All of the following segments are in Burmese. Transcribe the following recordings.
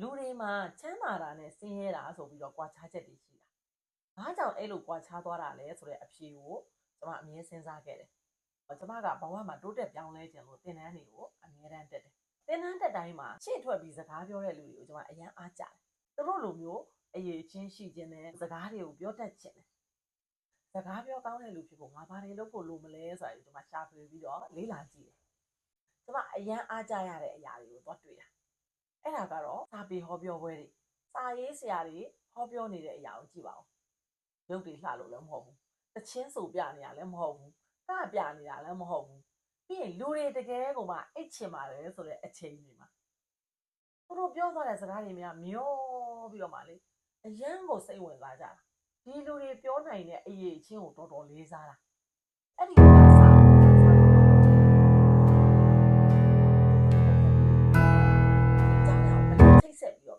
လူတွေမှာချမ်းသာတာနဲ့ဆင်းရဲတာဆိုပြီးတော့ကြွားချချက်တွေရှိတာ။ဘာကြောင့်အဲ့လိုကြွားချသွားတာလဲဆိုတဲ့အဖြေကိုကျွန်မအမြဲစဉ်းစားခဲ့တယ်။ကျွန်မကဘဝမှာတိုးတက်ပြောင်းလဲခြင်းလို့သင်တန်းတွေကိုအမြဲတမ်းတက်တယ်။သင်တန်းတက်တိုင်းမှာရှေ့ထွက်ပြီးစကားပြောတဲ့လူတွေကိုကျွန်မအရန်အားကြတယ်။သူတို့လိုမျိုးအရေးချင်းရှိခြင်းနဲ့စကားတွေကိုပြောတတ်ခြင်းနဲ့စကားပြောကောင်းတဲ့လူဖြစ်ဖို့ငါဘာတွေလုပ်ဖို့လိုမလဲဆိုတာကိုကျွန်မရှာဖွေပြီးတော့လေ့လာကြည့်တယ်။ကျွန်မအရန်အားကြရတဲ့အရာတွေကိုသွားတွေ့တာ။ အဲ့ဒါကတော့စာပေဟောပြောပွဲတွေစာရေးဆရာတွေဟောပြောနေတဲ့အရာကိုကြည့်ပါဦး။ရုပ်တွေလှလို့လည်းမဟုတ်ဘူး။တချင်းဆိုပြနေတာလည်းမဟုတ်ဘူး။ကပြနေတာလည်းမဟုတ်ဘူး။ပြီးရင်လူတွေတကယ်ကိုမှအိတ်ချင်ပါတယ်ဆိုတဲ့အချိန်တွေမှာသူတို့ပြောသွားတဲ့စကားတွေများမျောပြီးတော့မှလေအရန်ကိုစိတ်ဝင်စားကြတာဒီလူတွေပြောနိုင်တဲ့အရေးချင်းကိုတော်တော်လေးစားတာအဲ့ဒီကစား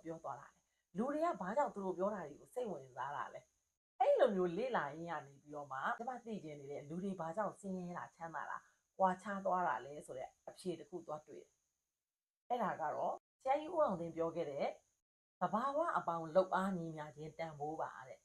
ပြီးတော့ပြောသွားတာလဲလူတွေကဘာကြောင့်သူတို့ပြောတာတွေကိုစိတ်ဝင်စားတာလဲအဲ့လိုမျိုးလေ့လာရင်းရနေပြီးတော့မှကျမသိကျင်နေတဲ့လူတွေဘာကြောင့်စင်းရဲတာချမ်းသာတာကြွာချသွားတာလဲဆိုတဲ့အဖြေတစ်ခုသွားတွေ့တယ်အဲ့ဒါကတော့ဆရာကြီးဦးအောင်သိန်းပြောခဲ့တဲ့သဘာဝအပေါင်းလှုပ်အားညီမြခြင်းတန်ဖိုးပါတဲ့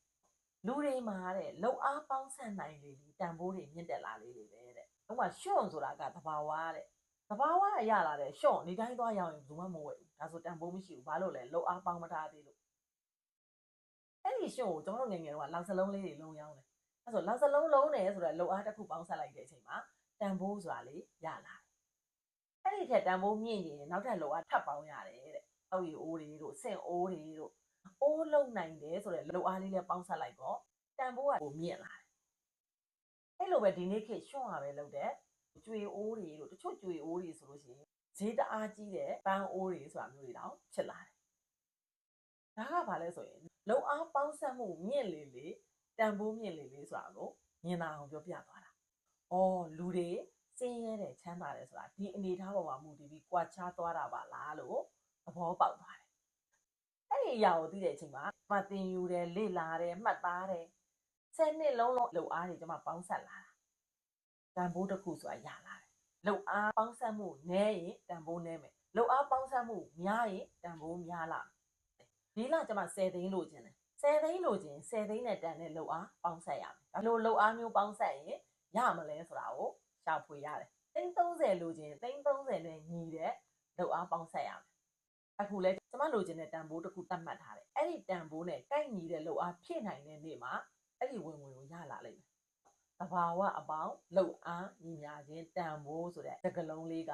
လူတွေမှာတဲ့လှုပ်အားပေါင်းဆက်နိုင်လေလေတန်ဖိုးတွေမြင့်တက်လာလေလေပဲတဲ့။ဥပမာရှွန့်ဆိုတာကသဘာဝတဲ့။ သဘာဝအရလာတဲ့ရှွန့်ဒီတိုင်းသွားရောင်းရင်ဘယ်သူမှမဝယ်ဘူး။ဒါဆိုတန်ဖိုးမရှိဘူး။ဘာလို့လဲလှုပ်အားပေါင်းမထားသေးလို့။အဲ့ဒီရှွန့်ကိုကျွန်တော်တို့ငယ်ငယ်တော့လောက်စလုံးလေးတွေလုံးရောင်းတယ်။အဲ့ဆိုလောက်စလုံးလုံးတယ်ဆိုတော့လှုပ်အားတစ်ခုပေါင်းဆက်လိုက်တဲ့အချိန်မှာတန်ဖိုးဆိုတာလေရလာတယ်။အဲ့ဒီထက်တန်ဖိုးမြင့်ရင်နောက်ထပ်လှုပ်အားထပ်ပေါင်းရတယ်တဲ့။အောက်ရီအိုးတွေတို့ဆင့်အိုးတွေတို့အိုးလုံနိုင်တယ်ဆိုတဲ့လှုပ်အားလေးလည်းပေါင်းဆက်လိုက်တော့တန်ဖိုးကကိုမြင့်လာတယ်။အဲ့လိုပဲဒီနေ့ခေတ်ရှွန့်ရပဲလုပ်တဲ့ ကျွေအိုးတွေတို့တချို့ကျွေအိုးတွေဆိုလို့ရှိရင်ဈေးတအားကြီးတဲ့ပန်းအိုးတွေဆိုတာမျိုးတွေတော့ဖြစ်လာတယ်။ဒါကဘာလဲဆိုရင်လှုပ်အားပေါင်းဆက်မှုမြင့်လေလေတန်ဖိုးမြင့်လေလေဆိုတာကိုမြင်လာအောင်ပြောပြသွားတာ။အော်လူတွေစင်းရဲတယ်ချမ်းသာတယ်ဆိုတာဒီအနေအထားပေါ်မှာမူတည်ပြီးကြွာချသွားတာပါလားလို့သဘောပေါက်သွားတယ်။အဲ့ဒီအရာကိုသိတဲ့အချိန်မှာမတင်ယူတယ်လေ့လာတယ်မှတ်သားတယ်ဆယ်နှစ်လုံးလုံးလှုပ်အားတွေကျွန်မပေါင်းဆက်လာတာ တန်ဖိုးတစ်ခုဆိုတာရလာတယ်လှုပ်အားပေါင်းဆက်မှုနည်းရင်တန်ဖိုးနည်းမယ်လှုပ်အားပေါင်းဆက်မှုများရင်တန်ဖိုးများလာမယ်ဒီလကျွန်မ10သိန်းလိုချင်တယ်10သိန်းလိုချင်10သိန်းနဲ့တန်တဲ့လှုပ်အားပေါင်းဆက်ရမယ်ဒါလို့လှုပ်အားမျိုးပေါင်းဆက်ရင်ရမလဲဆိုတာကိုရှာဖွေရတယ်သိန်း30လိုချင်သိန်း30နဲ့ညီတဲ့လှုပ်အားပေါင်းဆက်ရမယ်အခုလဲကျွန်မလိုချင်တဲ့တန်ဖိုးတစ်ခုသတ်မှတ်ထားတယ်အဲ့ဒီတန်ဖိုးနဲ့ကိုက်ညီတဲ့လှုပ်အားဖြည့်နိုင်တဲ့နေ့မှာအဲ့ဒီဝင်ဝင်ကိုရလာလိမ့်မယ် တဘာဝအပေါင်းလှုပ်အားညီညာခြင်းတန်ဖိုးဆိုတဲ့စကလုံးလေးက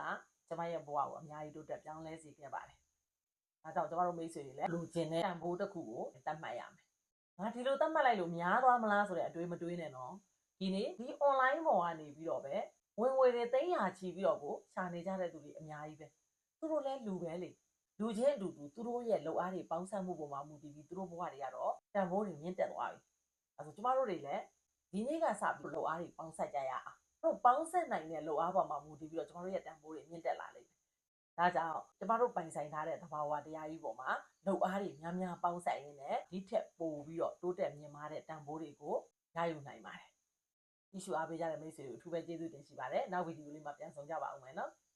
ကျွန်မရဲ့ဘဝကိုအများကြီးတိုးတက်ပြောင်းလဲစေခဲ့ပါတယ်ဒါကြောင့်ကျွန်တော်တို့မိတ်ဆွေတွေလည်းလိုချင်တဲ့တန်ဖိုးတစ်ခုကိုသတ်မှတ်ရမယ်ငါဒီလိုသတ်မှတ်လိုက်လို့များသွားမလားဆိုတဲ့အတွေးမတွေးနဲ့နော်ဒီနေ့ဒီ online ပေါ်ကနေပြီးတော့ပဲဝင်ငွေတွေသိန်းရာချီပြီးတော့ကိုရှာနေကြတဲ့သူတွေအများကြီးပဲသူတို့လည်းလူပဲလေလူချင်းအတူတူသူတို့ရဲ့လှုပ်အားတွေပေါင်းစပ်မှုပေါ်မှာမူတည်ပြီးသူတို့ဘဝတွေကတော့တန်ဖိုးတွေမြင့်တက်သွားပြီအဲဆိုကျမတို့တွေလည်း ဒီနေ့ကစပြီးလှုပ်အားတွေပေါင်းဆက်ကြရအောင်တို့ပေါင်းဆက်နိုင်တဲ့လှုပ်အားပေါ်မှာမူတည်ပြီးတော့ကျမတို့ရဲ့တန်ဖိုးတွေမြင့်တက်လာလိမ့်မယ်ဒါကြောင့်ကျမတို့ပိုင်ဆိုင်ထားတဲ့သဘာဝတရားကြီးပေါ်မှာလှုပ်အားတွေများများပေါင်းဆက်ရင်းနဲ့ဒီထက်ပိုပြီးတော့တိုးတက်မြင့်မားတဲ့တန်ဖိုးတွေကိုရယူနိုင်ပါတယ်။ issue အားပေးကြတဲ့မိတ်ဆွေတို့အထူးပဲကျေးဇူးတင်ရှိပါတယ်။နောက်ဗီဒီယိုလေးမှာပြန်ဆောင်ကြပါဦးမယ်နော်။